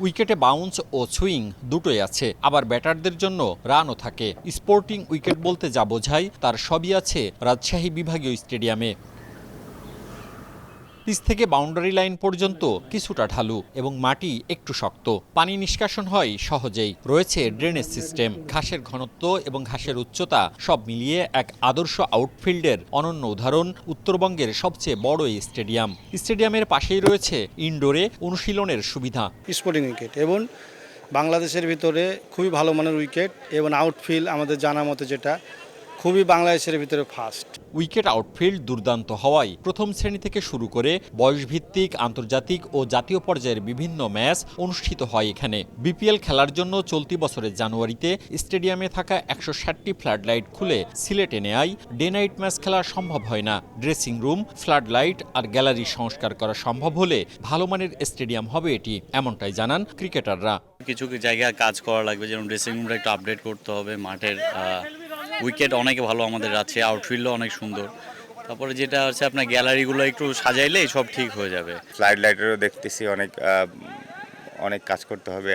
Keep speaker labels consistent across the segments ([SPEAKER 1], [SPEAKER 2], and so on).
[SPEAKER 1] উইকেটে বাউন্স ও সুইং দুটোই আছে। আবার ব্যাটারদের জন্য রানও থাকে। স্পোর্টিং উইকেট বলতে যা বোঝায়, তার সবই আছে রাজশাহী বিভাগীয় স্টেডিয়ামে। পিচ থেকে বাউন্ডারি লাইন পর্যন্ত কিছুটা ঢালু এবং মাটি একটু শক্ত। পানি নিষ্কাশন হয় সহজেই। রয়েছে ড্রেনেজ সিস্টেম ঘাসের ঘনত্ব এবং ঘাসের উচ্চতা সব মিলিয়ে এক আদর্শ আউটফিল্ডের অনন্য উদাহরণ উত্তরবঙ্গের সবচেয়ে বড় এই স্টেডিয়াম স্টেডিয়ামের পাশেই রয়েছে ইনডোরে অনুশীলনের সুবিধা।
[SPEAKER 2] স্পোর্টিং উইকেট এবং বাংলাদেশের ভিতরে খুবই ভালো মানের উইকেট এবং আউটফিল্ড আমাদের জানা মতে যেটা খুবই বাংলাদেশের ভিতরে ফার্স্ট
[SPEAKER 1] উইকেট আউটফিল্ড দুর্দান্ত হওয়ায় প্রথম শ্রেণি থেকে শুরু করে বয়সভিত্তিক আন্তর্জাতিক ও জাতীয় পর্যায়ের বিভিন্ন ম্যাচ অনুষ্ঠিত হয় এখানে। বিপিএল খেলার জন্য চলতি বছরের জানুয়ারিতে স্টেডিয়ামে থাকা একশো ষাটটি ফ্লাড লাইট খুলে সিলেটে নেয় ডে নাইট ম্যাচ খেলা সম্ভব হয় না। ড্রেসিং রুম ফ্লাড লাইট আর গ্যালারি সংস্কার করা সম্ভব হলে ভালো মানের স্টেডিয়াম হবে এটি এমনটাই জানান ক্রিকেটাররা।
[SPEAKER 3] কিছু কিছু জায়গায় কাজ করা লাগবে যেমন ড্রেসিং রুমটা একটু আপডেট করতে হবে মাঠের উইকেট অনেক ভালো আমাদের আছে আউটফিল্ডও অনেক সুন্দর। তারপরে যেটা হচ্ছে আপনার গ্যালারিগুলো একটু সাজাইলেই সব ঠিক হয়ে। যাবে।
[SPEAKER 4] ফ্লাইট লাইটেরও দেখতেছি অনেক অনেক কাজ করতে হবে।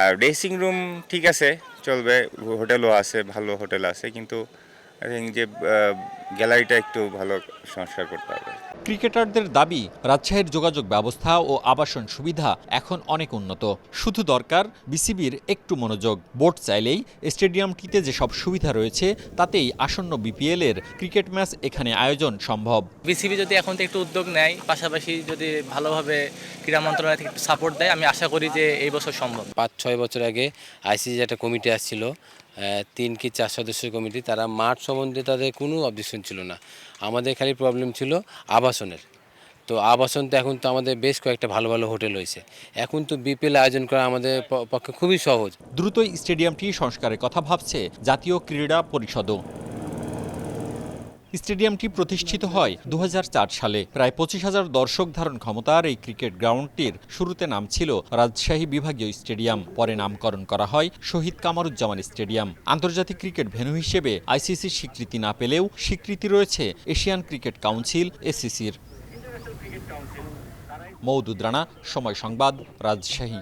[SPEAKER 4] আর ড্রেসিং রুম ঠিক আছে চলবে হোটেলও আছে ভালো হোটেল আছে কিন্তু আই থিঙ্ক যে গ্যালারিটা একটু ভালো সংস্কার করতে হবে।
[SPEAKER 1] ক্রিকেটারদের দাবি রাজশাহীর যোগাযোগ ব্যবস্থা ও আবাসন সুবিধা এখন অনেক উন্নত। শুধু দরকার বিসিবির একটু মনোযোগ। বোর্ড চাইলেই স্টেডিয়ামটিতে যেসব সুবিধা রয়েছে তাতেই আসন্ন বিপিএল এর ক্রিকেট ম্যাচ এখানে আয়োজন সম্ভব।
[SPEAKER 5] বিসিবি যদি এখন থেকে একটু উদ্যোগ নেয় পাশাপাশি যদি ভালোভাবে ক্রীড়া মন্ত্রণালয় থেকে একটু সাপোর্ট দেয় আমি আশা করি যে এই বছর সম্ভব।
[SPEAKER 6] পাঁচ ছয় বছর আগে আইসিসি একটা কমিটি আসছিল তিন কি চার সদস্য কমিটি, তারা মাঠ সম্বন্ধে তাদের কোনো অবজেকশন ছিল না। আমাদের খালি প্রবলেম ছিল আবাসনের। তো আবাসন তো এখন তো আমাদের বেশ কয়েকটা ভালো ভালো হোটেল হয়েছে। এখন তো বিপিএল আয়োজন করা আমাদের পক্ষে খুবই সহজ।
[SPEAKER 1] দ্রুতই স্টেডিয়ামটি সংস্কারের কথা ভাবছে জাতীয় ক্রীড়া পরিষদও। স্টেডিয়ামটি প্রতিষ্ঠিত হয় দু হাজার চার সালে। প্রায় পঁচিশ হাজার দর্শক ধারণ ক্ষমতার এই ক্রিকেট গ্রাউন্ডটির শুরুতে নাম ছিল রাজশাহী বিভাগীয় স্টেডিয়াম, পরে নামকরণ করা হয় শহীদ কামারুজ্জামান স্টেডিয়াম। আন্তর্জাতিক ক্রিকেট ভেন্যু হিসেবে আইসিসির স্বীকৃতি না পেলেও স্বীকৃতি রয়েছে এশিয়ান ক্রিকেট কাউন্সিল, এসিসির। মৌদুদ রানা, সময় সংবাদ, রাজশাহী।